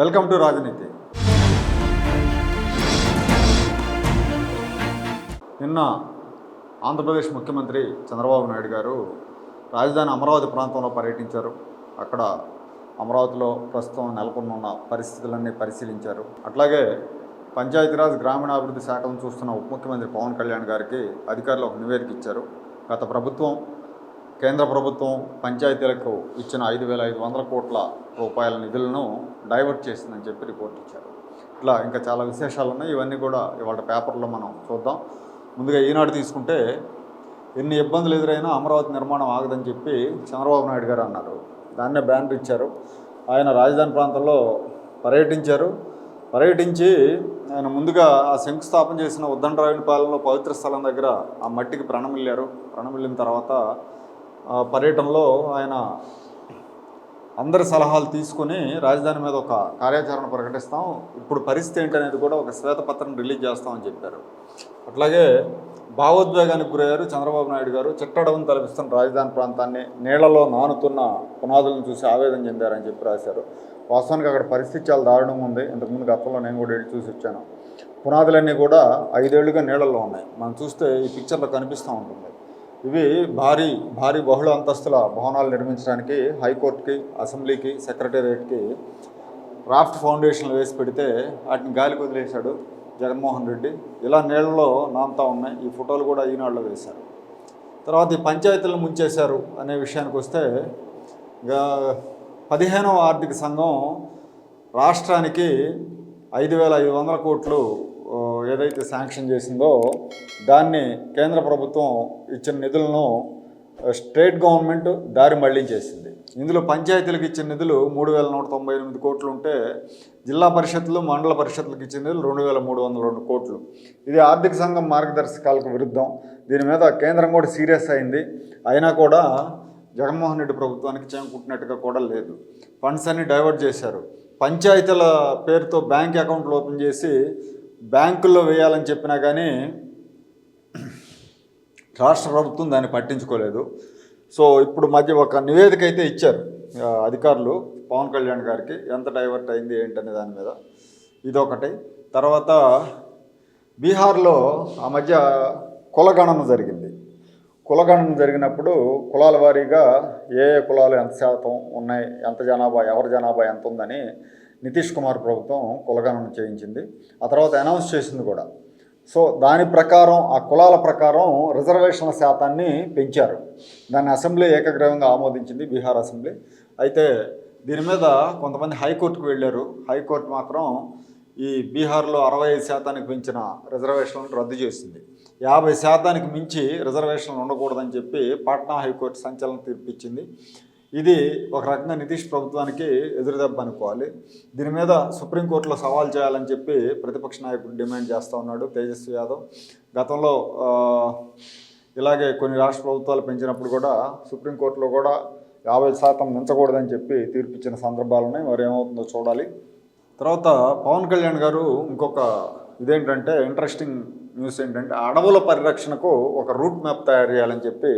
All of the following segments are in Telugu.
వెల్కమ్ టు రాజనీతి. నిన్న ఆంధ్రప్రదేశ్ ముఖ్యమంత్రి చంద్రబాబు నాయుడు గారు రాజధాని అమరావతి ప్రాంతంలో పర్యటించారు. అక్కడ అమరావతిలో ప్రస్తుతం నెలకొన్న పరిస్థితులన్నీ పరిశీలించారు. అట్లాగే పంచాయతీరాజ్ గ్రామీణాభివృద్ధి శాఖను చూస్తున్న ఉప ముఖ్యమంత్రి పవన్ కళ్యాణ్ గారికి అధికారులు ఒక నివేదిక ఇచ్చారు. గత ప్రభుత్వం కేంద్ర ప్రభుత్వం పంచాయతీలకు ఇచ్చిన ఐదు వేల ఐదు వందల కోట్ల రూపాయల నిధులను డైవర్ట్ చేసిందని చెప్పి రిపోర్ట్ ఇచ్చారు. ఇట్లా ఇంకా చాలా విశేషాలు ఉన్నాయి. ఇవన్నీ కూడా ఇవాళ పేపర్లో మనం చూద్దాం. ముందుగా ఈనాడు తీసుకుంటే ఎన్ని ఇబ్బందులు ఎదురైనా అమరావతి నిర్మాణం ఆగదని చెప్పి చంద్రబాబు నాయుడు గారు అన్నారు. దాన్నే బ్యానర్ ఇచ్చారు. ఆయన రాజధాని ప్రాంతంలో పర్యటించారు. పర్యటించి ఆయన ముందుగా ఆ శంకుస్థాపన చేసిన ఉద్దండరాయుని పాలనలో పవిత్ర స్థలం దగ్గర ఆ మట్టికి ప్రణమిల్లారు. ప్రణమిల్లిన తర్వాత పర్యటనలో ఆయన అందరి సలహాలు తీసుకుని రాజధాని మీద ఒక కార్యాచరణ ప్రకటిస్తాం. ఇప్పుడు పరిస్థితి ఏంటనేది కూడా ఒక శ్వేతపత్రం రిలీజ్ చేస్తామని చెప్పారు. అట్లాగే భావోద్వేగానికి గురయ్యారు చంద్రబాబు నాయుడు గారు. చిట్టడవని తలపిస్తున్న రాజధాని ప్రాంతాన్ని నీళ్ళలో నానుతున్న పునాదులను చూసి ఆవేదన చెందారని చెప్పి రాశారు. వాస్తవానికి అక్కడ పరిస్థితి చాలా దారుణంగా ఉంది. ఇంతకుముందు గతంలో నేను కూడా వెళ్ళి చూసి వచ్చాను. పునాదులన్నీ కూడా ఐదేళ్ళుగా నీళ్ళల్లో ఉన్నాయి. మనం చూస్తే ఈ పిక్చర్లో కనిపిస్తూ ఉంటుంది. ఇవి భారీ భారీ బహుళ అంతస్తుల భవనాలు నిర్మించడానికి హైకోర్టుకి అసెంబ్లీకి సెక్రటేరియట్కి రాఫ్ట్ ఫౌండేషన్లు వేసి పెడితే వాటిని గాలికి వదిలేశాడు జగన్మోహన్ రెడ్డి. ఇలా నీళ్ళలో నాంతా ఉన్నాయి. ఈ ఫోటోలు కూడా ఈనాడులో వేశారు. తర్వాత ఈ పంచాయతీలను ముంచేశారు అనే విషయానికి వస్తే పదిహేనవ ఆర్థిక సంఘం రాష్ట్రానికి ఐదు వేల ఐదు వందల కోట్లు ఏదైతే శాంక్షన్ చేసిందో దాన్ని కేంద్ర ప్రభుత్వం ఇచ్చిన నిధులను స్టేట్ గవర్నమెంట్ దారి మళ్ళించేసింది. ఇందులో పంచాయతీలకు ఇచ్చిన నిధులు మూడు వేల నూట తొంభై ఎనిమిది కోట్లు ఉంటే జిల్లా పరిషత్లు మండల పరిషత్లకు ఇచ్చిన నిధులు రెండు వేల మూడు వందల రెండు కోట్లు. ఇది ఆర్థిక సంఘం మార్గదర్శకాలకు విరుద్ధం. దీని మీద కేంద్రం కూడా సీరియస్ అయింది. అయినా కూడా జగన్మోహన్ రెడ్డి ప్రభుత్వానికి చేమకుట్టినట్టుగా కూడా లేదు. ఫండ్స్ అన్ని డైవర్ట్ చేశారు. పంచాయతీల పేరుతో బ్యాంక్ అకౌంట్లు ఓపెన్ చేసి బ్యాంకుల్లో వేయాలని చెప్పినా కానీ రాష్ట్ర ప్రభుత్వం దాన్ని పట్టించుకోలేదు. సో ఇప్పుడు మధ్య ఒక నివేదిక అయితే ఇచ్చారు అధికారులు పవన్ కళ్యాణ్ గారికి ఎంత డైవర్ట్ అయింది ఏంటనే దాని మీద. ఇదొకటి. తర్వాత బీహార్లో ఆ మధ్య కులగణన జరిగింది. కులగణన జరిగినప్పుడు కులాల వారీగా ఏ ఏ కులాలు ఎంత శాతం ఉన్నాయి ఎంత జనాభా ఎవరి జనాభా ఎంత ఉందని నితీష్ కుమార్ ప్రభుత్వం కులగణన చేయించింది. ఆ తర్వాత అనౌన్స్ చేసింది కూడా. సో దాని ప్రకారం ఆ కులాల ప్రకారం రిజర్వేషన్ల శాతాన్ని పెంచారు. దాన్ని అసెంబ్లీ ఏకగ్రీవంగా ఆమోదించింది బీహార్ అసెంబ్లీ. అయితే దీని మీద కొంతమంది హైకోర్టుకు వెళ్ళారు. హైకోర్టు మాత్రం ఈ బీహార్లో అరవై ఐదు శాతానికి పెంచిన రిజర్వేషన్లను రద్దు చేసింది. యాభై శాతానికి మించి రిజర్వేషన్లు ఉండకూడదని చెప్పి పాట్నా హైకోర్టు సంచలనం తీర్పిచ్చింది ఇది ఒక రకంగా నితీష్ ప్రభుత్వానికి ఎదురుదెబ్బ అనుకోవాలి. దీని మీద సుప్రీంకోర్టులో సవాల్ చేయాలని చెప్పి ప్రతిపక్ష నాయకుడు డిమాండ్ చేస్తూ ఉన్నాడు తేజస్వి యాదవ్. గతంలో ఇలాగే కొన్ని రాష్ట్ర ప్రభుత్వాలు పెంచినప్పుడు కూడా సుప్రీంకోర్టులో కూడా యాభై శాతం మించకూడదని చెప్పి తీర్పిచ్చిన సందర్భాలు ఉన్నాయి మరి ఏమవుతుందో చూడాలి. తర్వాత పవన్ కళ్యాణ్ గారు ఇంకొక ఇదేంటంటే ఇంట్రెస్టింగ్ న్యూస్ ఏంటంటే అడవుల పరిరక్షణకు ఒక రూట్ మ్యాప్ తయారు చేయాలని చెప్పి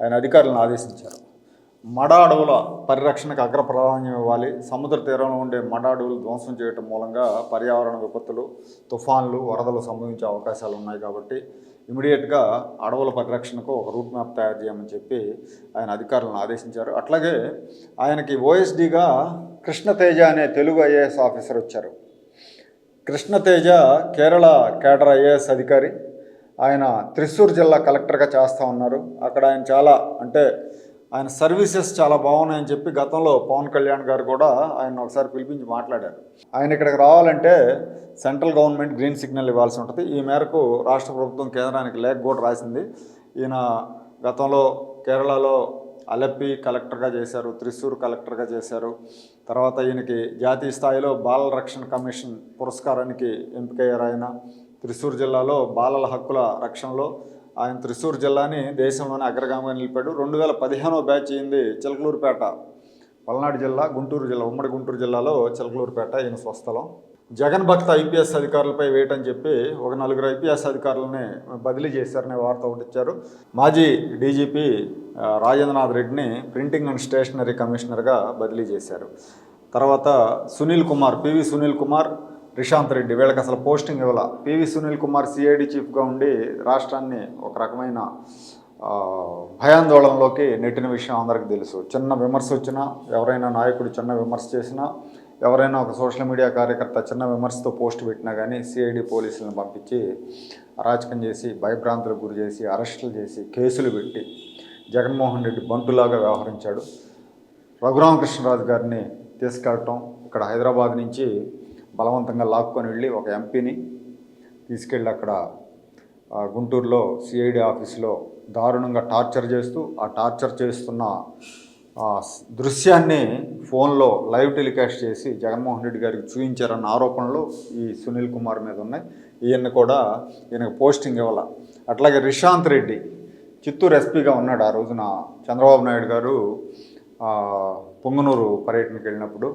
ఆయన అధికారులను ఆదేశించారు. మడ అడవుల పరిరక్షణకు అగ్ర ప్రాధాన్యం ఇవ్వాలి. సముద్ర తీరంలో ఉండే మడ అడవులు ధ్వంసం చేయటం మూలంగా పర్యావరణ విపత్తులు తుఫాన్లు వరదలు సంభవించే అవకాశాలు ఉన్నాయి కాబట్టి ఇమీడియట్గా అడవుల పరిరక్షణకు ఒక రూట్ మ్యాప్ తయారు చేయమని చెప్పి ఆయన అధికారులను ఆదేశించారు. అట్లాగే ఆయనకి ఓఎస్డీగా కృష్ణతేజ అనే తెలుగు ఐఏఎస్ ఆఫీసర్ వచ్చారు. కృష్ణతేజ కేరళ కేడర్ ఐఏఎస్ అధికారి. ఆయన త్రిశూర్ జిల్లా కలెక్టర్గా చేస్తూ ఉన్నారు. అక్కడ ఆయన చాలా అంటే ఆయన సర్వీసెస్ చాలా బాగున్నాయని చెప్పి గతంలో పవన్ కళ్యాణ్ గారు కూడా ఆయన ఒకసారి పిలిపించి మాట్లాడారు. ఆయన ఇక్కడికి రావాలంటే సెంట్రల్ గవర్నమెంట్ గ్రీన్ సిగ్నల్ ఇవ్వాల్సి ఉంటుంది. ఈ మేరకు రాష్ట్ర ప్రభుత్వం కేంద్రానికి లేఖ కూడా రాసింది. ఈయన గతంలో కేరళలో అలెప్పి కలెక్టర్గా చేశారు త్రిశూర్ కలెక్టర్గా చేశారు. తర్వాత ఈయనకి జాతీయ స్థాయిలో బాలల రక్షణ కమిషన్ పురస్కారానికి ఎంపికయ్యారు ఆయన. త్రిశూర్ జిల్లాలో బాలల హక్కుల రక్షణలో ఆయన త్రిశూర్ జిల్లాని దేశంలోనే అగ్రగామిగా నిలిపాడు. రెండు వేల పదిహేనో బ్యాచ్ అయింది చిలకలూరుపేట. పల్నాడు జిల్లా గుంటూరు జిల్లా ఉమ్మడి గుంటూరు జిల్లాలో చిలకలూరుపేట ఈయన స్వస్థలం. జగన్ భక్త ఐపీఎస్ అధికారులపై వేయటని చెప్పి ఒక నలుగురు ఐపీఎస్ అధికారులని బదిలీ చేశారనే వార్త ఒకటి ఇచ్చారు. మాజీ డీజీపీ రాజేంద్రనాథ్ రెడ్డిని ప్రింటింగ్ అండ్ స్టేషనరీ కమిషనర్గా బదిలీ చేశారు. తర్వాత సునీల్ కుమార్ పివి సునీల్ కుమార్ రిషాంత్ రెడ్డి. వీళ్ళకి అసలు పోస్టింగ్ ఇవ్వాల. పివి సునీల్ కుమార్ సిఐడి చీఫ్గా ఉండి రాష్ట్రాన్ని ఒక రకమైన భయాందోళనలోకి నెట్టిన విషయం అందరికీ తెలుసు. చిన్న విమర్శ వచ్చినా ఎవరైనా నాయకుడు చిన్న విమర్శ చేసినా ఎవరైనా ఒక సోషల్ మీడియా కార్యకర్త చిన్న విమర్శతో పోస్ట్ పెట్టినా కానీ సిఐడి పోలీసులను పంపించి అరాచకం చేసి భయభ్రాంతులకు గురి చేసి అరెస్టులు చేసి కేసులు పెట్టి జగన్మోహన్ రెడ్డి బంటులాగా వ్యవహరించాడు. రఘురామకృష్ణరాజు గారిని తీసుకెళ్ళటం ఇక్కడ హైదరాబాద్ నుంచి బలవంతంగా లాక్కొని వెళ్ళి ఒక ఎంపీని తీసుకెళ్ళి అక్కడ గుంటూరులో సిఐడి ఆఫీసులో దారుణంగా టార్చర్ చేస్తూ ఆ టార్చర్ చేస్తున్న దృశ్యాన్ని ఫోన్లో లైవ్ టెలికాస్ట్ చేసి జగన్మోహన్ రెడ్డి గారికి చూపించారన్న ఆరోపణలు ఈ సునీల్ కుమార్ మీద ఉన్నాయి. ఈయన కూడా ఈయనకు పోస్టింగ్ ఇవ్వాల. అట్లాగే రిషాంత్ రెడ్డి చిత్తూరు ఎస్పీగా ఉన్నాడు ఆ రోజున చంద్రబాబు నాయుడు గారు పొంగనూరు పర్యటనకు వెళ్ళినప్పుడు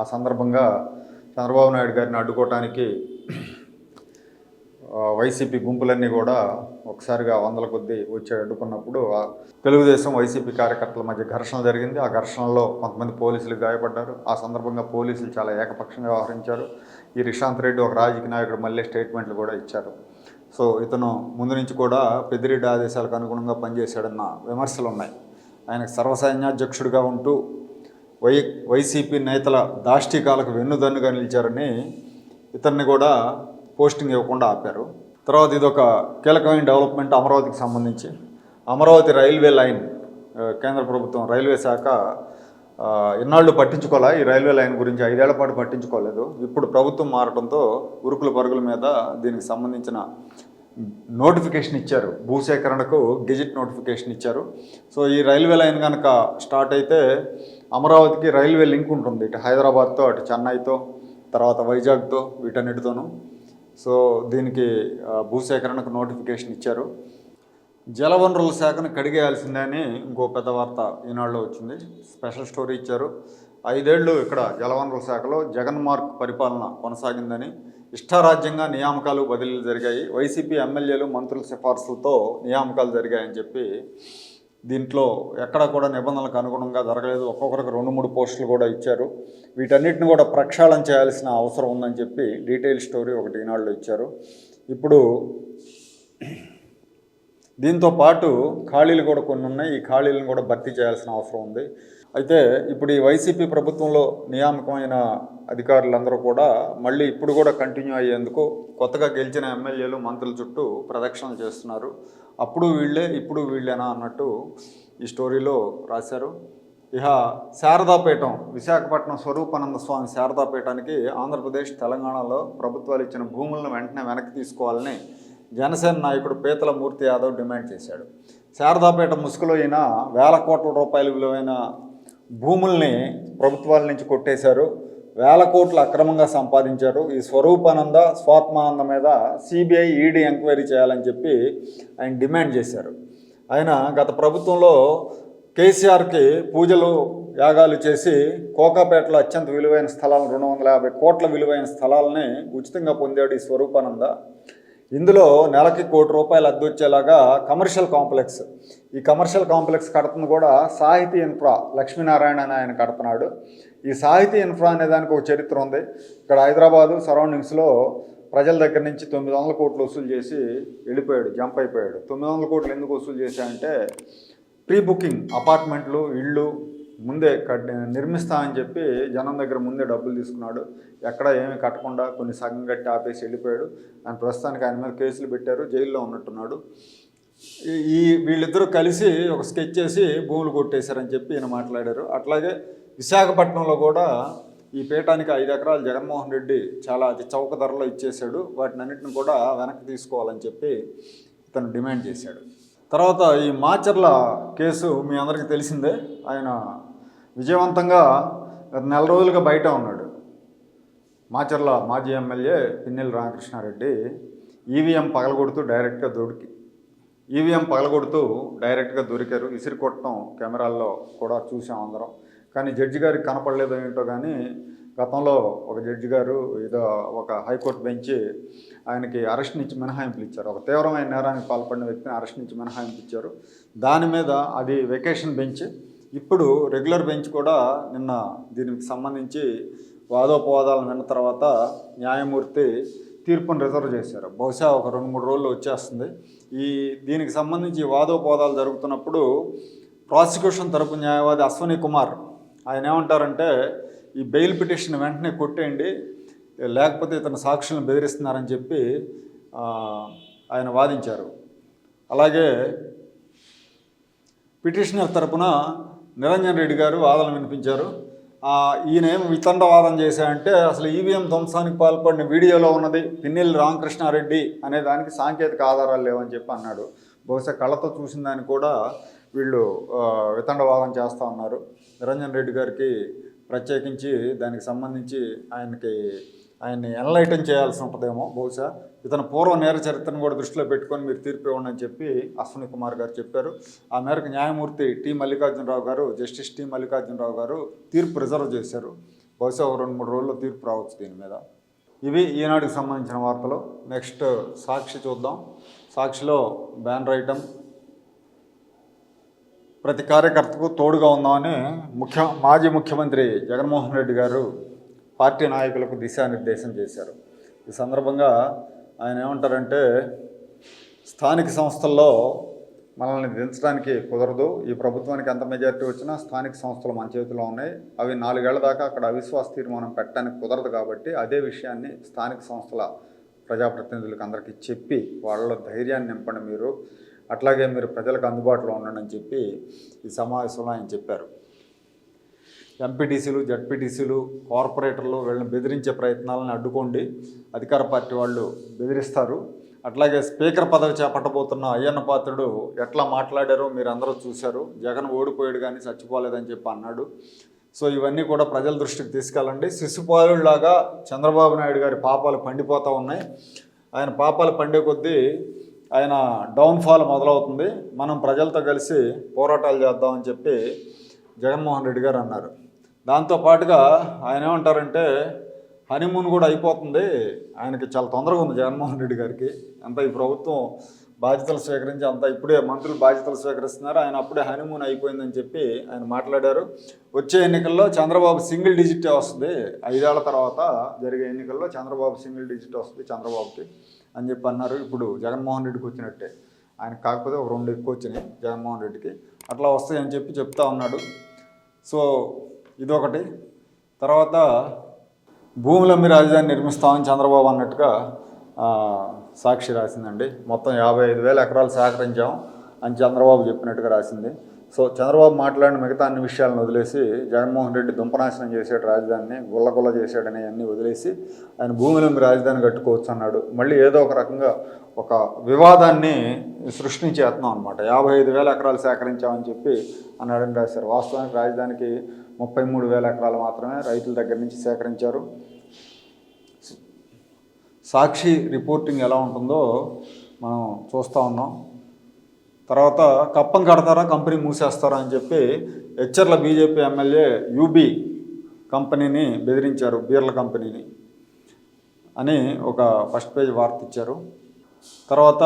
ఆ సందర్భంగా చంద్రబాబు నాయుడు గారిని అడ్డుకోవటానికి వైసీపీ గుంపులన్నీ కూడా ఒకసారిగా వందల కొద్దీ వచ్చి అడ్డుకున్నప్పుడు ఆ తెలుగుదేశం వైసీపీ కార్యకర్తల మధ్య ఘర్షణ జరిగింది. ఆ ఘర్షణలో కొంతమంది పోలీసులు గాయపడ్డారు. ఆ సందర్భంగా పోలీసులు చాలా ఏకపక్షంగా వ్యవహరించారు. ఈ రిషాంత్ రెడ్డి ఒక రాజకీయ నాయకుడు మళ్ళీ స్టేట్మెంట్లు కూడా ఇచ్చారు. సో ఇతను ముందు నుంచి కూడా పెద్దిరెడ్డి ఆదేశాలకు అనుగుణంగా పనిచేశాడన్న విమర్శలు ఉన్నాయి. ఆయనకు సర్వసైన్యాధ్యక్షుడిగా ఉంటూ వై వైసీపీ నేతల దాష్టికాలకు వెన్నుదన్నుగా నిలిచారని ఇతన్ని కూడా పోస్టింగ్ ఇవ్వకుండా ఆపారు. తర్వాత ఇదొక కీలకమైన డెవలప్మెంట్ అమరావతికి సంబంధించి. అమరావతి రైల్వే లైన్ కేంద్ర ప్రభుత్వం రైల్వే శాఖ ఇన్నాళ్ళు పట్టించుకోలే? ఈ రైల్వే లైన్ గురించి ఐదేళ్ళ పాటు పట్టించుకోలేదు. ఇప్పుడు ప్రభుత్వం మారడంతో ఉరుకుల పరుగుల మీద దీనికి సంబంధించిన నోటిఫికేషన్ ఇచ్చారు. భూసేకరణకు గెజిట్ నోటిఫికేషన్ ఇచ్చారు. సో ఈ రైల్వే లైన్ కనుక స్టార్ట్ అయితే అమరావతికి రైల్వే లింక్ ఉంటుంది. ఇటు హైదరాబాద్తో అటు చెన్నైతో తర్వాత వైజాగ్తో వీటన్నిటితోనూ. సో దీనికి భూసేకరణకు నోటిఫికేషన్ ఇచ్చారు. జలవనరుల శాఖను కడిగేయాల్సిందే అని ఇంకో పెద్ద వార్త ఈనాడులో వచ్చింది. స్పెషల్ స్టోరీ ఇచ్చారు. ఐదేళ్ళు ఇక్కడ జలవనరుల శాఖలో జగన్ మార్క్ పరిపాలన కొనసాగిందని ఇష్టారాజ్యంగా నియామకాలు బదిలీలు జరిగాయి. వైసీపీ ఎమ్మెల్యేలు మంత్రుల సిఫార్సులతో నియామకాలు జరిగాయని చెప్పి దీంట్లో ఎక్కడ కూడా నిబంధనలకు అనుగుణంగా జరగలేదు. ఒక్కొక్కరికి రెండు మూడు పోస్టులు కూడా ఇచ్చారు. వీటన్నిటిని కూడా ప్రక్షాళన చేయాల్సిన అవసరం ఉందని చెప్పి డీటెయిల్ స్టోరీ ఒకటి ఈనాడులో ఇచ్చారు. ఇప్పుడు దీంతో పాటు ఖాళీలు కూడా కొన్ని ఉన్నాయి. ఈ ఖాళీలను కూడా భర్తీ చేయాల్సిన అవసరం ఉంది. అయితే ఇప్పుడు ఈ వైసీపీ ప్రభుత్వంలో నియామకమైన అధికారులందరూ కూడా మళ్ళీ ఇప్పుడు కూడా కంటిన్యూ అయ్యేందుకు కొత్తగా గెలిచిన ఎమ్మెల్యేలు మంత్రుల చుట్టూ ప్రదక్షిణలు చేస్తున్నారు. అప్పుడు వీళ్ళే ఇప్పుడు వీళ్ళేనా అన్నట్టు ఈ స్టోరీలో రాశారు. ఇక శారదాపీఠం విశాఖపట్నం స్వరూపానంద స్వామి శారదాపీఠానికి ఆంధ్రప్రదేశ్ తెలంగాణలో ప్రభుత్వాలు ఇచ్చిన భూములను వెంటనే వెనక్కి తీసుకోవాలని జనసేన నాయకుడు పీతల మూర్తి యాదవ్ డిమాండ్ చేశాడు. శారదాపేట ముసుగులో అయిన వేల కోట్ల రూపాయల విలువైన భూముల్ని ప్రభుత్వాల నుంచి కొట్టేశారు. వేల కోట్లు అక్రమంగా సంపాదించారు. ఈ స్వరూపానంద స్వాత్మానంద మీద సిబిఐ ఈడీ ఎంక్వైరీ చేయాలని చెప్పి ఆయన డిమాండ్ చేశారు. ఆయన గత ప్రభుత్వంలో కేసీఆర్కి పూజలు యాగాలు చేసి కోకాపేటలో అత్యంత విలువైన స్థలాలను రెండు వందల యాభై కోట్ల విలువైన స్థలాలని ఉచితంగా పొందాడు ఈ స్వరూపానంద. ఇందులో నెలకి కోటి రూపాయలు అద్దె వచ్చేలాగా కమర్షియల్ కాంప్లెక్స్ ఈ కమర్షియల్ కాంప్లెక్స్ కడుతుంది కూడా సాహితీ ఇన్ఫ్రా లక్ష్మీనారాయణ అని ఆయన కడుతున్నాడు. ఈ సాహితీ ఇన్ఫ్రా అనే దానికి ఒక చరిత్ర ఉంది. ఇక్కడ హైదరాబాదు సరౌండింగ్స్లో ప్రజల దగ్గర నుంచి తొమ్మిది వందల కోట్లు వసూలు చేసి వెళ్ళిపోయాడు జంప్ అయిపోయాడు. తొమ్మిది వందల కోట్లు ఎందుకు వసూలు చేశాయంటే ప్రీ బుకింగ్ అపార్ట్మెంట్లు ఇళ్ళు ముందే కట్ నిర్మిస్తా అని చెప్పి జనం దగ్గర ముందే డబ్బులు తీసుకున్నాడు. ఎక్కడ ఏమి కట్టకుండా కొన్ని సగం కట్టి ఆపేసి వెళ్ళిపోయాడు. ఆయన ప్రస్తుతానికి ఆయన మీద కేసులు పెట్టారు జైల్లో ఉన్నట్టున్నాడు. ఈ- ఈ వీళ్ళిద్దరూ కలిసి ఒక స్కెచ్ చేసి భూములు కొట్టేశారని చెప్పి ఈయన మాట్లాడారు. అట్లాగే విశాఖపట్నంలో కూడా ఈ పీఠానికి ఐదు ఎకరాలు జగన్మోహన్ రెడ్డి చాలా అతి చౌక ధరలో ఇచ్చేశాడు. వాటిని అన్నింటిని కూడా వెనక్కి తీసుకోవాలని చెప్పి ఇతను డిమాండ్ చేశాడు. తర్వాత ఈ మాచర్ల కేసు మీ అందరికీ తెలిసిందే. ఆయన విజయవంతంగా గత నెల రోజులుగా బయట ఉన్నాడు. మాచర్ల మాజీ ఎమ్మెల్యే పిన్నెల రామకృష్ణారెడ్డి ఈవీఎం పగలగొడుతూ డైరెక్ట్గా దొరికి ఈవీఎం పగలగొడుతూ డైరెక్ట్గా దొరికారు. ఇసిరి కొట్టడం కెమెరాల్లో కూడా చూసాం అందరం. కానీ జడ్జి గారికి కనపడలేదు ఏంటో కానీ గతంలో ఒక జడ్జి గారు ఏదో ఒక హైకోర్టు బెంచ్ ఆయనకి అరెస్ట్ నుంచి మినహాయింపులు ఇచ్చారు. ఒక తీవ్రమైన నేరానికి పాల్పడిన వ్యక్తిని అరెస్ట్ నుంచి మినహాయింపు ఇచ్చారు. దాని మీద అది వెకేషన్ బెంచ్ ఇప్పుడు రెగ్యులర్ బెంచ్ కూడా నిన్న దీనికి సంబంధించి వాదోపవాదాలు విన్న తర్వాత న్యాయమూర్తి తీర్పును రిజర్వ్ చేశారు. బహుశా ఒక రెండు మూడు రోజులు వచ్చేస్తుంది. ఈ దీనికి సంబంధించి వాదోపవాదాలు జరుగుతున్నప్పుడు ప్రాసిక్యూషన్ తరపు న్యాయవాది అశ్వని కుమార్ ఆయన ఏమంటారంటే ఈ బెయిల్ పిటిషన్ వెంటనే కొట్టేయండి లేకపోతే ఇతను సాక్షులను బెదిరిస్తున్నారని చెప్పి ఆయన వాదించారు. అలాగే పిటిషనర్ తరపున నిరంజన్ రెడ్డి గారు వాదనలు వినిపించారు. ఈయన ఏం వితండవాదం చేశారంటే అసలు ఈవీఎం ధ్వంసానికి పాల్పడిన వీడియోలో ఉన్నది పిన్నెల్లి రామకృష్ణారెడ్డి అనే దానికి సాంకేతిక ఆధారాలు లేవని చెప్పి అన్నాడు. బహుశా కళ్ళతో చూసిన దాన్ని కూడా వీళ్ళు వితండవాదం చేస్తూ ఉన్నారు. నిరంజన్ రెడ్డి గారికి ప్రత్యేకించి దానికి సంబంధించి ఆయనకి ఆయన్ని ఎన్లైటన్ చేయాల్సి ఉంటుందేమో బహుశా. ఇతను పూర్వ నేర చరిత్రను కూడా దృష్టిలో పెట్టుకొని మీరు తీర్పు ఇవ్వండి అని చెప్పి అశ్విని కుమార్ గారు చెప్పారు. ఆ మేరకు న్యాయమూర్తి టి మల్లికార్జునరావు గారు జస్టిస్ టి మల్లికార్జునరావు గారు తీర్పు రిజర్వ్ చేశారు. బహుశా ఒక రెండు మూడు రోజుల్లో తీర్పు రావచ్చు దీని మీద. ఇవి ఈనాటికి సంబంధించిన వార్తలు. నెక్స్ట్ సాక్షి చూద్దాం. సాక్షిలో బ్యానర్ ఐటమ్. ప్రతి కార్యకర్తకు తోడుగా ఉందామని ముఖ్య మాజీ ముఖ్యమంత్రి జగన్మోహన్ రెడ్డి గారు పార్టీ నాయకులకు దిశానిర్దేశం చేశారు. ఈ సందర్భంగా ఆయన ఏమంటారంటే స్థానిక సంస్థల్లో మనల్ని దించడానికి కుదరదు. ఈ ప్రభుత్వానికి ఎంత మెజారిటీ వచ్చినా స్థానిక సంస్థలు మన చేతిలో ఉన్నాయి. అవి నాలుగేళ్ళ దాకా అక్కడ అవిశ్వాస తీర్మానం పెట్టడానికి కుదరదు కాబట్టి అదే విషయాన్ని స్థానిక సంస్థల ప్రజాప్రతినిధులకు అందరికీ చెప్పి వాళ్ళ ధైర్యాన్ని నింపండి మీరు. అట్లాగే మీరు ప్రజలకు అందుబాటులో ఉండండి అని చెప్పి ఈ సమావేశంలో ఆయన చెప్పారు. ఎంపీటీసీలు జడ్పీటీసీలు కార్పొరేటర్లు వీళ్ళని బెదిరించే ప్రయత్నాలను అడ్డుకోండి. అధికార పార్టీ వాళ్ళు బెదిరిస్తారు. అట్లాగే స్పీకర్ పదవి చేపట్టబోతున్న అయ్యన్న పాత్రుడు ఎట్లా మాట్లాడారో మీరు అందరూ చూశారు. జగన్ ఓడిపోయాడు కానీ చచ్చిపోలేదని చెప్పి అన్నాడు. సో ఇవన్నీ కూడా ప్రజల దృష్టికి తీసుకెళ్ళండి. శిశుపాలులాగా చంద్రబాబు నాయుడు గారి పాపాలు పండిపోతూ ఉన్నాయి. ఆయన పాపాలు పండే కొద్దీ ఆయన డౌన్ఫాల్ మొదలవుతుంది. మనం ప్రజలతో కలిసి పోరాటాలు చేద్దామని చెప్పి జగన్మోహన్ రెడ్డి గారు అన్నారు. దాంతో పాటుగా ఆయన ఏమంటారంటే హనీమూన్ కూడా అయిపోతుంది. ఆయనకి చాలా తొందరగా ఉంది జగన్మోహన్ రెడ్డి గారికి. అంత ఈ ప్రభుత్వం బాధ్యతలు స్వీకరించి అంత ఇప్పుడే మంత్రులు బాధ్యతలు స్వీకరిస్తున్నారు. ఆయన అప్పుడే హనీమూన్ అయిపోయిందని చెప్పి ఆయన మాట్లాడారు. వచ్చే ఎన్నికల్లో చంద్రబాబు సింగిల్ డిజిటే వస్తుంది. ఐదేళ్ళ తర్వాత జరిగే ఎన్నికల్లో చంద్రబాబు సింగిల్ డిజిట్ వస్తుంది చంద్రబాబుకి అని చెప్పి అన్నారు. ఇప్పుడు జగన్మోహన్ రెడ్డికి వచ్చినట్టే ఆయన కాకపోతే ఒక రెండు ఎక్కువ వచ్చినాయి జగన్మోహన్ రెడ్డికి. అట్లా వస్తాయని చెప్పి చెప్తా ఉన్నాడు. సో ఇదొకటి. తర్వాత భూములు అమ్మి రాజధాని నిర్మిస్తామని చంద్రబాబు అన్నట్టుగా సాక్షి రాసిందండి. మొత్తం యాభై ఐదు వేల ఎకరాలు సేకరించాం అని చంద్రబాబు చెప్పినట్టుగా రాసింది. సో చంద్రబాబు మాట్లాడిన మిగతా అన్ని విషయాలను వదిలేసి జగన్మోహన్ రెడ్డి దుంపనాశనం చేసాడు రాజధానిని గుల్లగుల్ల చేశాడని అన్నీ వదిలేసి ఆయన భూమి అమ్మి రాజధాని కట్టుకోవచ్చు అన్నాడు. మళ్ళీ ఏదో ఒక రకంగా ఒక వివాదాన్ని సృష్టించేస్తున్నాం అనమాట యాభై ఐదు వేల ఎకరాలు సేకరించామని చెప్పి అన్నాడని రాశారు. వాస్తవానికి రాజధానికి ముప్పై మూడు వేల ఎకరాలు మాత్రమే రైతుల దగ్గర నుంచి సేకరించారు. సాక్షి రిపోర్టింగ్ ఎలా ఉంటుందో మనం చూస్తూ ఉన్నాం. తర్వాత కప్పం కడతారా కంపెనీ మూసేస్తారా అని చెప్పి హెచ్చర్ల బీజేపీ ఎమ్మెల్యే యూబీ కంపెనీని బెదిరించారు బీర్ల కంపెనీని అని ఒక ఫస్ట్ పేజ్ వార్త ఇచ్చారు. తర్వాత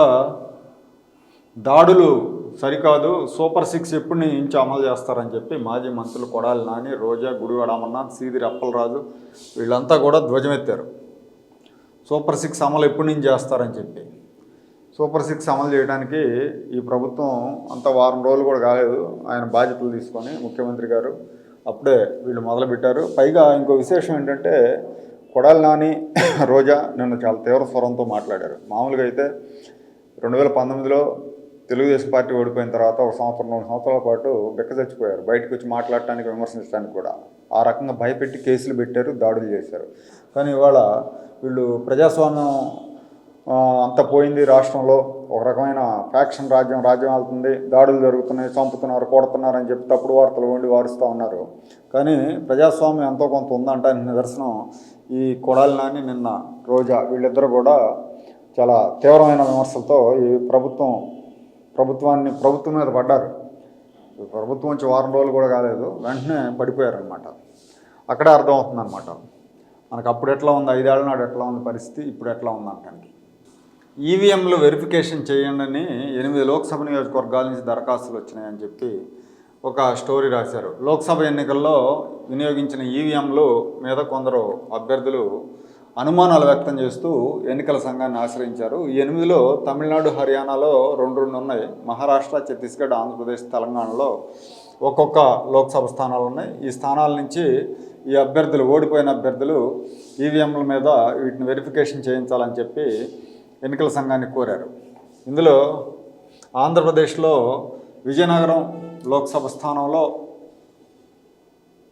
దాడులు సరికాదు. సూపర్ సిక్స్ ఎప్పుడు నుంచి అమలు చేస్తారని చెప్పి మాజీ మంత్రులు కొడాలి నాని రోజా గుడివాడ అమర్నాథ్ సీదిరి అప్పలరాజు వీళ్ళంతా కూడా ధ్వజమెత్తారు. సూపర్ సిక్స్ అమలు ఎప్పటి నుంచి చేస్తారని చెప్పి. సూపర్ సిక్స్ అమలు చేయడానికి ఈ ప్రభుత్వం అంత వారం రోజులు కూడా కాలేదు. ఆయన బాధ్యతలు తీసుకొని ముఖ్యమంత్రి గారు అప్పుడే వీళ్ళు మొదలుపెట్టారు. పైగా ఇంకో విశేషం ఏంటంటే కొడాలి నాని రోజా నిన్న చాలా తీవ్ర స్వరంతో మాట్లాడారు. మామూలుగా అయితే రెండు వేల పంతొమ్మిదిలో తెలుగుదేశం పార్టీ ఓడిపోయిన తర్వాత ఒక సంవత్సరం రెండు సంవత్సరాల పాటు బెక్క చచ్చిపోయారు బయటకు వచ్చి మాట్లాడటానికి విమర్శించడానికి కూడా. ఆ రకంగా భయపెట్టి కేసులు పెట్టారు దాడులు చేశారు. కానీ ఇవాళ వీళ్ళు ప్రజాస్వామ్యం అంత పోయింది రాష్ట్రంలో. ఒక రకమైన ఫ్యాక్షన్ రాజ్యం రాజ్యం వెళ్తుంది. దాడులు జరుగుతున్నాయి చంపుతున్నారు కొడుతున్నారు అని చెప్పి తప్పుడు వార్తలు వండి వారుస్తూ ఉన్నారు. కానీ ప్రజాస్వామ్యం ఎంతో కొంత ఉందంటానికి నిదర్శనం ఈ కొడాలి నాని నిన్న రోజా. వీళ్ళిద్దరూ కూడా చాలా తీవ్రమైన విమర్శలతో ఈ ప్రభుత్వం ప్రభుత్వాన్ని ప్రభుత్వం మీద పడ్డారు. ప్రభుత్వం వచ్చి వారం రోజులు కూడా కాలేదు. వెంటనే పడిపోయారనమాట అక్కడే అర్థమవుతుందన్నమాట. మనకు అప్పుడు ఎట్లా ఉంది? ఐదేళ్ళ నాడు ఎట్లా ఉంది పరిస్థితి? ఇప్పుడు ఎట్లా ఉంది అంటానికి. ఈవీఎంలు వెరిఫికేషన్ చేయండి అని ఎనిమిది లోక్సభ నియోజకవర్గాల నుంచి దరఖాస్తులు వచ్చినాయని చెప్పి ఒక స్టోరీ రాశారు. లోక్సభ ఎన్నికల్లో వినియోగించిన ఈవీఎంలు మీద కొందరు అభ్యర్థులు అనుమానాలు వ్యక్తం చేస్తూ ఎన్నికల సంఘాన్ని ఆశ్రయించారు. ఈ ఎనిమిదిలో తమిళనాడు హర్యానాలో రెండు రెండు ఉన్నాయి. మహారాష్ట్ర ఛత్తీస్గఢ్ ఆంధ్రప్రదేశ్ తెలంగాణలో ఒక్కొక్క లోక్సభ స్థానాలు ఉన్నాయి. ఈ స్థానాల నుంచి ఈ అభ్యర్థులు ఓడిపోయిన అభ్యర్థులు ఈవీఎంల మీద వీటిని వెరిఫికేషన్ చేయించాలని చెప్పి ఎన్నికల సంఘాన్ని కోరారు. ఇందులో ఆంధ్రప్రదేశ్లో విజయనగరం లోక్సభ స్థానంలో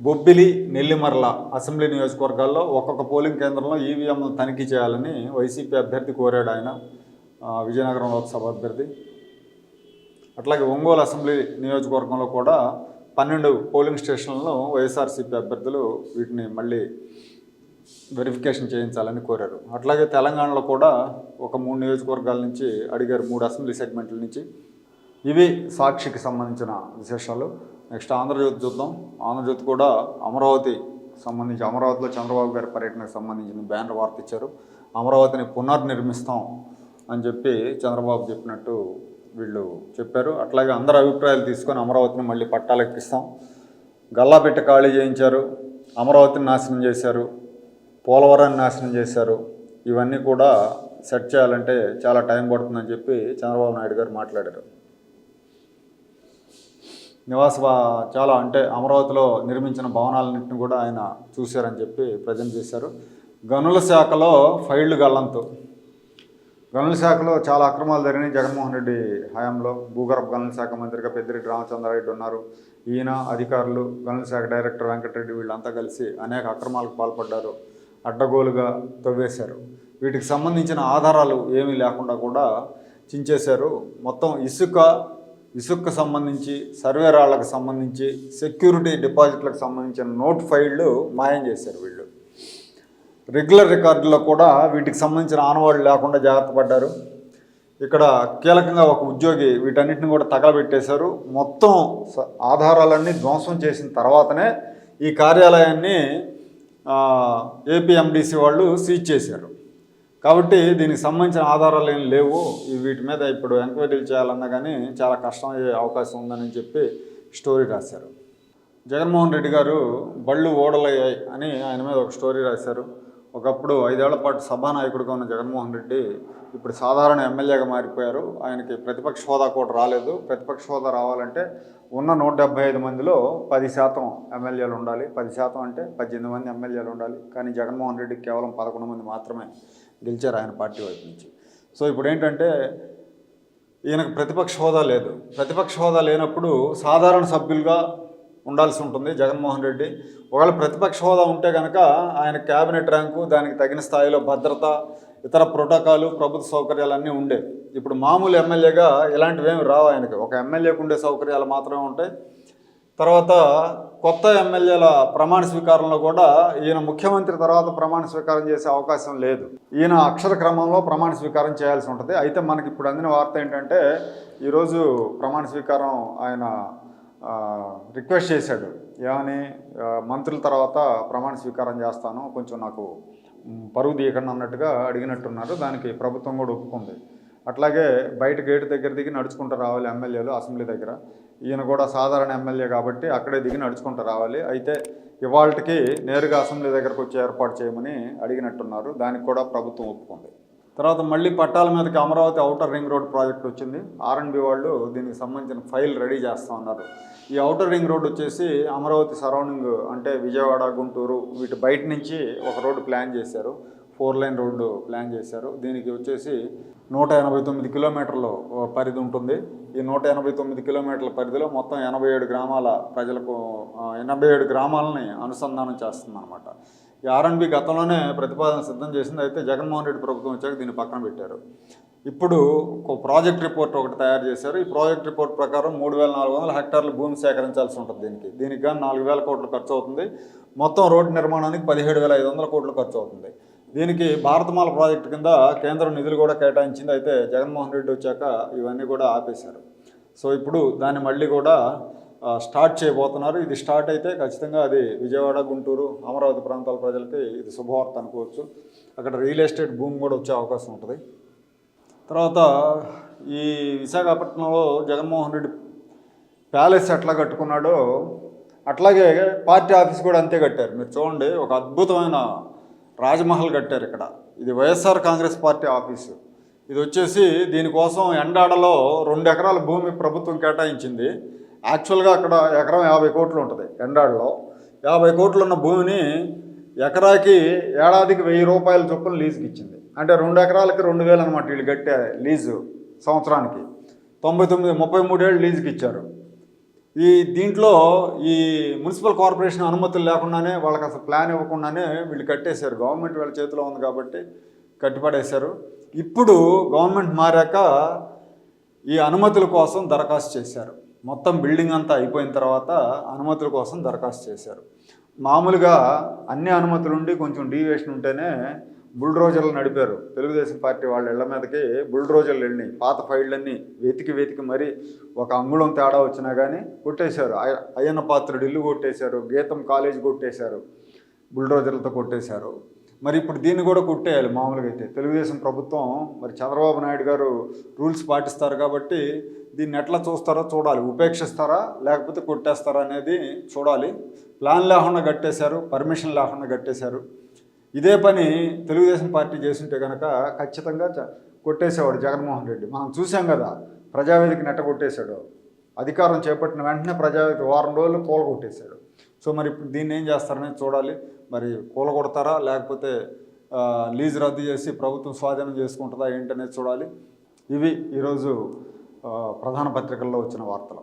బొబ్బిలి నెల్లిమర్ల అసెంబ్లీ నియోజకవర్గాల్లో ఒక్కొక్క పోలింగ్ కేంద్రంలో ఈవీఎంను తనిఖీ చేయాలని వైసీపీ అభ్యర్థి కోరాడు ఆయన. విజయనగరం లోక్సభ అభ్యర్థి. అట్లాగే ఒంగోలు అసెంబ్లీ నియోజకవర్గంలో కూడా పన్నెండు పోలింగ్ స్టేషన్లను వైఎస్ఆర్సీపీ అభ్యర్థులు వీటిని మళ్ళీ వెరిఫికేషన్ చేయించాలని కోరారు. అట్లాగే తెలంగాణలో కూడా ఒక మూడు నియోజకవర్గాల నుంచి అడిగారు మూడు అసెంబ్లీ సెగ్మెంట్ల నుంచి. ఇవి సాక్షికి సంబంధించిన విశేషాలు. నెక్స్ట్ ఆంధ్రజ్యోతి చూద్దాం. ఆంధ్రజ్యోతి కూడా అమరావతి సంబంధించి అమరావతిలో చంద్రబాబు గారి పర్యటనకు సంబంధించిన బ్యానర్ వార్త ఇచ్చారు. అమరావతిని పునర్నిర్మిస్తాం అని చెప్పి చంద్రబాబు చెప్పినట్టు వీళ్ళు చెప్పారు. అట్లాగే అందరి అభిప్రాయాలు తీసుకొని అమరావతిని మళ్ళీ పట్టాలెక్కిస్తాం. గల్లాపెట్టి ఖాళీ చేయించారు. అమరావతిని నాశనం చేశారు. పోలవరాన్ని నాశనం చేశారు. ఇవన్నీ కూడా సెట్ చేయాలంటే చాలా టైం పడుతుందని చెప్పి చంద్రబాబు నాయుడు గారు మాట్లాడారు. నివాస చాలా అంటే అమరావతిలో నిర్మించిన భవనాలన్నింటిని కూడా ఆయన చూశారని చెప్పి ప్రజెంట్ చేశారు. గనుల శాఖలో ఫైళ్ళు గల్లంతు. గనుల శాఖలో చాలా అక్రమాలు జరిగినాయి జగన్మోహన్ రెడ్డి హయాంలో. భూగర్భ గనుల శాఖ మంత్రిగా పెద్దిరెడ్డి రామచంద్రారెడ్డి ఉన్నారు. ఈయన అధికారులు గనుల శాఖ డైరెక్టర్ వెంకటరెడ్డి వీళ్ళంతా కలిసి అనేక అక్రమాలకు పాల్పడ్డారు. అడ్డగోలుగా తవ్వేశారు. వీటికి సంబంధించిన ఆధారాలు ఏమీ లేకుండా కూడా చించేశారు. మొత్తం ఇసుక ఇసుక్కు సంబంధించి సర్వే రాళ్ళకు సంబంధించి సెక్యూరిటీ డిపాజిట్లకు సంబంధించిన నోట్ ఫైళ్ళు మాయం చేశారు వీళ్ళు. రెగ్యులర్ రికార్డుల్లో కూడా వీటికి సంబంధించిన ఆనవాళ్ళు లేకుండా జాగ్రత్త పడ్డారు. ఇక్కడ కీలకంగా ఒక ఉద్యోగి వీటన్నిటిని కూడా తగలబెట్టేశారు. మొత్తం ఆధారాలన్నీ ధ్వంసం చేసిన తర్వాతనే ఈ కార్యాలయాన్ని ఏపీఎండిసి వాళ్ళు సీజ్ చేశారు. కాబట్టి దీనికి సంబంధించిన ఆధారాలు ఏం లేవు. వీటి మీద ఇప్పుడు ఎంక్వైరీలు చేయాలన్నా కానీ చాలా కష్టం అయ్యే అవకాశం ఉందని చెప్పి స్టోరీ రాశారు. జగన్మోహన్ రెడ్డి గారు బళ్ళు ఓడలయ్యాయి అని ఆయన మీద ఒక స్టోరీ రాశారు. ఒకప్పుడు ఐదేళ్ళ పాటు సభానాయకుడిగా ఉన్న జగన్మోహన్ రెడ్డి ఇప్పుడు సాధారణ ఎమ్మెల్యేగా మారిపోయారు. ఆయనకి ప్రతిపక్ష హోదా కూడా రాలేదు. ప్రతిపక్ష హోదా రావాలంటే ఉన్న నూట డెబ్బై ఐదు మందిలో పది శాతం ఎమ్మెల్యేలు ఉండాలి. పది శాతం అంటే పద్దెనిమిది మంది ఎమ్మెల్యేలు ఉండాలి. కానీ జగన్మోహన్ రెడ్డికి కేవలం పదకొండు మంది మాత్రమే. గెలిచారు ఆయన పార్టీ వైపు నుంచి. సో ఇప్పుడు ఏంటంటే ఈయనకు ప్రతిపక్ష హోదా లేదు. ప్రతిపక్ష హోదా లేనప్పుడు సాధారణ సభ్యులుగా ఉండాల్సి ఉంటుంది జగన్మోహన్ రెడ్డి. ఒకవేళ ప్రతిపక్ష హోదా ఉంటే కనుక ఆయన క్యాబినెట్ ర్యాంకు దానికి తగిన స్థాయిలో భద్రత ఇతర ప్రోటోకాలు ప్రభుత్వ సౌకర్యాలు అన్నీ ఉండేవి ఇప్పుడు మామూలు ఎమ్మెల్యేగా ఇలాంటివేమి రావు ఆయనకి. ఒక ఎమ్మెల్యేకు ఉండే సౌకర్యాలు మాత్రమే ఉంటాయి తర్వాత కొత్త ఎమ్మెల్యేల ప్రమాణ స్వీకారంలో కూడా ఈయన ముఖ్యమంత్రి తర్వాత ప్రమాణ స్వీకారం చేసే అవకాశం లేదు. ఈయన అక్షర క్రమంలో ప్రమాణ స్వీకారం చేయాల్సి ఉంటుంది. అయితే మనకి ఇప్పుడు అందిన వార్త ఏంటంటే ఈరోజు ప్రమాణ స్వీకారం ఆయన రిక్వెస్ట్ చేశాడు. ఏమని మంత్రుల తర్వాత ప్రమాణ స్వీకారం చేస్తాను కొంచెం నాకు పరుగు పరువు తీయకండి అన్నట్టుగా అడిగినట్టున్నారు. దానికి ప్రభుత్వం కూడా ఒప్పుకుంది. అట్లాగే బయట గేటు దగ్గర దిగి నడుచుకుంటూ రావాలి ఎమ్మెల్యేలు అసెంబ్లీ దగ్గర. ఈయన కూడా సాధారణ ఎమ్మెల్యే కాబట్టి అక్కడే దిగి నడుచుకుంటూ రావాలి. అయితే ఇవాళకి నేరుగా అసెంబ్లీ దగ్గరకు వచ్చి ఏర్పాటు చేయమని అడిగినట్టున్నారు. దానికి కూడా ప్రభుత్వం ఒప్పుకుంది. తర్వాత మళ్ళీ పట్టాల మీదకి Amaravati outer ring road project వచ్చింది. ఆర్ఎండ్బి వాళ్ళు దీనికి సంబంధించిన ఫైల్ రెడీ చేస్తూ ఉన్నారు. ఈ అవుటర్ రింగ్ రోడ్ వచ్చేసి అమరావతి సరౌండింగ్ అంటే విజయవాడ గుంటూరు వీటి బయట నుంచి ఒక రోడ్డు ప్లాన్ చేశారు. ఫోర్ లైన్ రోడ్డు ప్లాన్ చేశారు. దీనికి వచ్చేసి నూట ఎనభై తొమ్మిది కిలోమీటర్లు పరిధి ఉంటుంది. ఈ నూట ఎనభై తొమ్మిది కిలోమీటర్ల పరిధిలో మొత్తం ఎనభై ఏడు గ్రామాల ప్రజలకు ఎనభై ఏడు గ్రామాలని అనుసంధానం చేస్తుంది అనమాట ఈ ఆర్ఎన్బి గతంలోనే ప్రతిపాదన సిద్ధం చేసింది. అయితే జగన్మోహన్ రెడ్డి ప్రభుత్వం వచ్చాక దీన్ని పక్కన పెట్టారు. ఇప్పుడు ఒక ప్రాజెక్ట్ రిపోర్ట్ ఒకటి తయారు చేశారు. ఈ ప్రాజెక్ట్ రిపోర్ట్ ప్రకారం మూడు వేల నాలుగు వందల హెక్టార్లు భూమి సేకరించాల్సి ఉంటుంది దీనికి. దీనికి కానీ నాలుగు వేల కోట్లు ఖర్చు అవుతుంది. మొత్తం రోడ్డు నిర్మాణానికి పదిహేడు వేల ఐదు వందల కోట్లు ఖర్చు అవుతుంది. దీనికి భారతమాల ప్రాజెక్టు కింద కేంద్రం నిధులు కూడా కేటాయించింది. అయితే జగన్మోహన్ రెడ్డి వచ్చాక ఇవన్నీ కూడా ఆపేశారు. సో ఇప్పుడు దాన్ని మళ్ళీ కూడా స్టార్ట్ చేయబోతున్నారు. ఇది స్టార్ట్ అయితే ఖచ్చితంగా అది విజయవాడ గుంటూరు అమరావతి ప్రాంతాల ప్రజలకి ఇది శుభవార్త అనుకోవచ్చు. అక్కడ రియల్ ఎస్టేట్ భూమి కూడా వచ్చే అవకాశం ఉంటుంది. తర్వాత ఈ విశాఖపట్నంలో జగన్మోహన్ రెడ్డి ప్యాలెస్ ఎట్లా కట్టుకున్నాడో అట్లాగే పార్టీ ఆఫీస్ కూడా అంతే కట్టారు. మీరు చూడండి ఒక అద్భుతమైన రాజమహల్ కట్టారు ఇక్కడ. ఇది వైఎస్ఆర్ కాంగ్రెస్ పార్టీ ఆఫీసు. ఇది వచ్చేసి దీనికోసం ఎండాడలో రెండు ఎకరాల భూమి ప్రభుత్వం కేటాయించింది. యాక్చువల్గా అక్కడ ఎకరం యాభై కోట్లు ఉంటుంది ఎండాడలో. యాభై కోట్లు ఉన్న భూమిని ఎకరాకి ఏడాదికి వెయ్యి రూపాయల చొప్పున లీజుకి ఇచ్చింది అంటే రెండు ఎకరాలకి రెండు వేలు అనమాట వీళ్ళు కట్టే లీజు సంవత్సరానికి. తొంభై తొమ్మిది ముప్పై మూడేళ్ళు లీజుకి ఇచ్చారు ఈ దీంట్లో ఈ మున్సిపల్ కార్పొరేషన్ అనుమతులు లేకుండానే వాళ్ళకి అసలు ప్లాన్ ఇవ్వకుండానే వీళ్ళు కట్టేశారు. గవర్నమెంట్ వీళ్ళ చేతిలో ఉంది కాబట్టి కట్టిపడేశారు. ఇప్పుడు గవర్నమెంట్ మారాక ఈ అనుమతుల కోసం దరఖాస్తు చేశారు. మొత్తం బిల్డింగ్ అంతా అయిపోయిన తర్వాత అనుమతుల కోసం దరఖాస్తు చేశారు. మామూలుగా అన్ని అనుమతులు ఉండి కొంచెం డీవియేషన్ ఉంటేనే బుల్డ్రోజర్లు నడిపారు. తెలుగుదేశం పార్టీ వాళ్ళ ఇళ్ళ మీదకి బుల్డ్రోజర్లు వెళ్ళినాయి పాత ఫైళ్ళన్నీ వెతికి వెతికి మరీ ఒక అంగుళం తేడా వచ్చినా కానీ కొట్టేశారు. అయ్యన్న పాత్రుడు ఇల్లు కొట్టేశారు గీతం కాలేజ్ కొట్టేశారు బుల్డోజర్లతో కొట్టేశారు. మరి ఇప్పుడు దీన్ని కూడా కొట్టేయాలి మామూలుగా అయితే. తెలుగుదేశం ప్రభుత్వం మరి చంద్రబాబు నాయుడు గారు రూల్స్ పాటిస్తారు కాబట్టి దీన్ని ఎట్లా చూస్తారో చూడాలి. ఉపేక్షిస్తారా లేకపోతే కొట్టేస్తారా అనేది చూడాలి. ప్లాన్ లేకుండా కట్టేశారు పర్మిషన్ లేకుండా కట్టేశారు. ఇదే పని తెలుగుదేశం పార్టీ చేస్తుంటే కనుక ఖచ్చితంగా కొట్టేసేవాడు జగన్మోహన్ రెడ్డి. మనం చూసాం కదా ప్రజావేదిక నెట్ట కొట్టేశాడు. అధికారం చేపట్టిన వెంటనే ప్రజావేదిక వారం రోజులు కూల కొట్టేశాడు సో మరి ఇప్పుడు దీన్ని ఏం చేస్తారనేది చూడాలి. మరి కూల కొడతారా లేకపోతే లీజ్ రద్దు చేసి ప్రభుత్వం స్వాధీనం చేసుకుంటుందా ఏంటనేది చూడాలి. ఇవి ఈరోజు ప్రధాన పత్రికల్లో వచ్చిన వార్తలు.